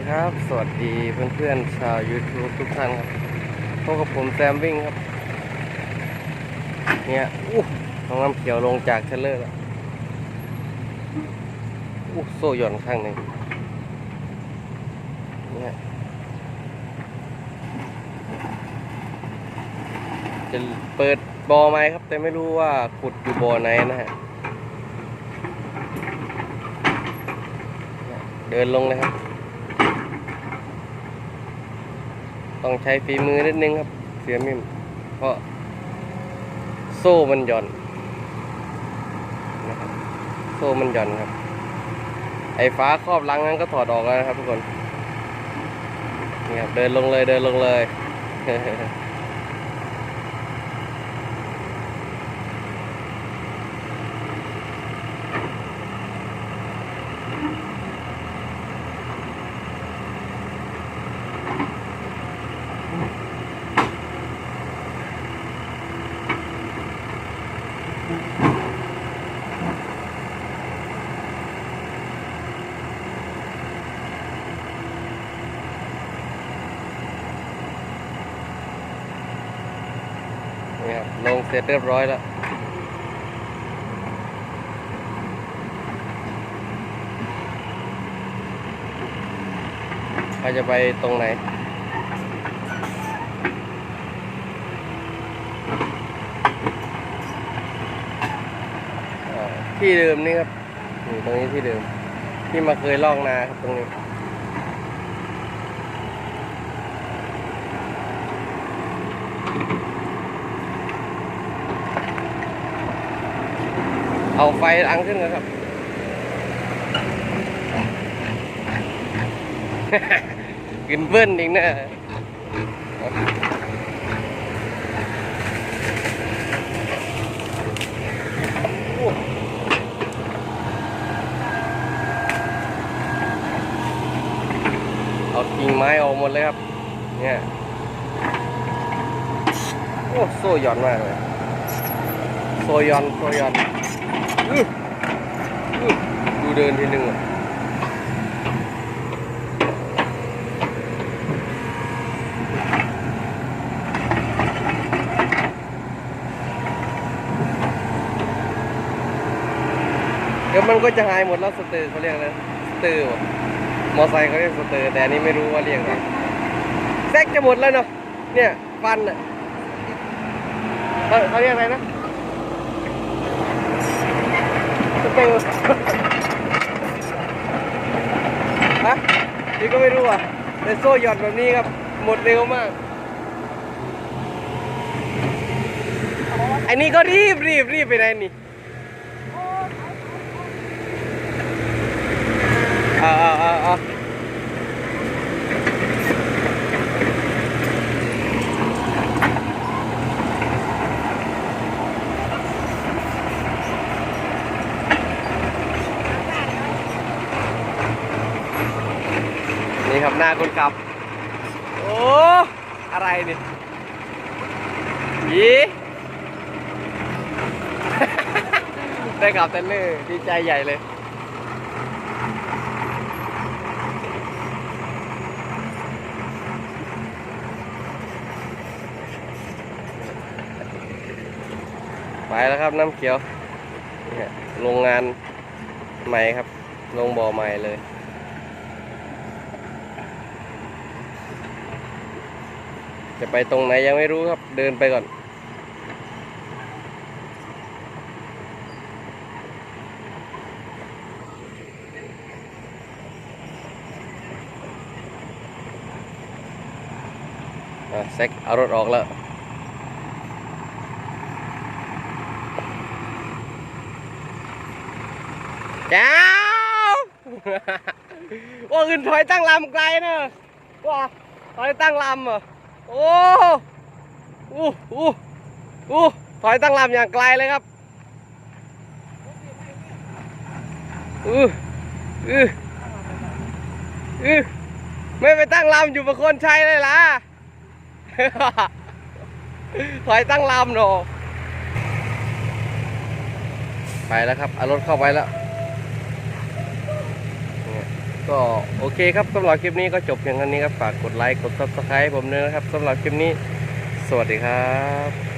ดีครับ สวัสดีเพื่อนๆชาว YouTube ทุกท่านครับพบกับผมแซมวิ่งครับ เนี่ยอู้น้องน้ำเขียวลงจากเทรลเลอร์แล้วอู้โซ่หย่อนข้างหนึ่งเนี่ยจะเปิดบอไหมครับ แต่ไม่รู้ว่าขุดอยู่บอไหนนะฮะเดินลงเลยครับ ต้องใช้ฝีมือนิดนึงครับ เสือมิมเพราะโซ่มันหย่อนนะครับโซ่มันหย่อนครับ ไอ้ฟ้าครอบลังนั้นก็ถอดออกแล้วนะครับทุกคนนี่ครับเดินลงเลยเดินลงเลย นี่ครับลงเสร็จเรียบร้อยแล้วใครจะไปตรงไหนที่เดิมนี่ครับนี่ตรงนี้ที่เดิม ที่มาเคยลอกนาครับตรงนี้ เอาไฟอังขึ้นนะครับ กินเบิ้ลอีกนะเอากิ่งไม้ออกหมดเลยครับ เนี่ย โอ้ โซย่อนมากเลย โซยอน โซยอน ดูเดินทีหนึ่งอะเดี๋ยวมันก็จะหายหมดแล้วสเตอร์เขาเรียกอะสเตอร์วะมอไซค์เขาเรียกสเตอร์ แต่อันนี้ไม่รู้ว่าเรียกอะไรแซกจะหมดแล้วเนาะเนี่ยฟันอะเขาเรียกอะไรนะ ส เตอร์ฮะนี่ก็ไม่รู้อะแต่โซ่หย่อนแบบนี้ครับ หมดเร็วมาก อันนี้ก็รีบรีบรีบไปไหนนี่เอาเอาเอาเอานี่ ครับหน้าคนขับ โอ้อะไรนี่ยีได้ขับเต้นเลยดีใจใหญ่เลยไปแล้วครับน้ำเขียวเนี่ยโรงงานใหม่ครับ ลงบ่อใหม่เลย จะไปตรงไหนยังไม่รู้ครับ เดินไปก่อนอะแซกเอารถออกแล้วเจ้าว่าอื่นถอยตั้งลำไกลเนอะว่าถอยตั้งลำเหรอะ โอ้อู้อู้อู้ถอยตั้งลำอย่างไกลเลยครับอืออืออือไม่ไปตั้งลำอยู่ประคนชัยเลยล่ะถอยตั้งลำหนอไปแล้วครับเอารถเข้าไปแล้ว ก็โอเคครับสำหรับคลิปนี้ก็จบเพียงเท่านี้ครับฝากกดไลค์กด subscribe ผมด้วยนะครับสำหรับคลิปนี้ สวัสดีครับ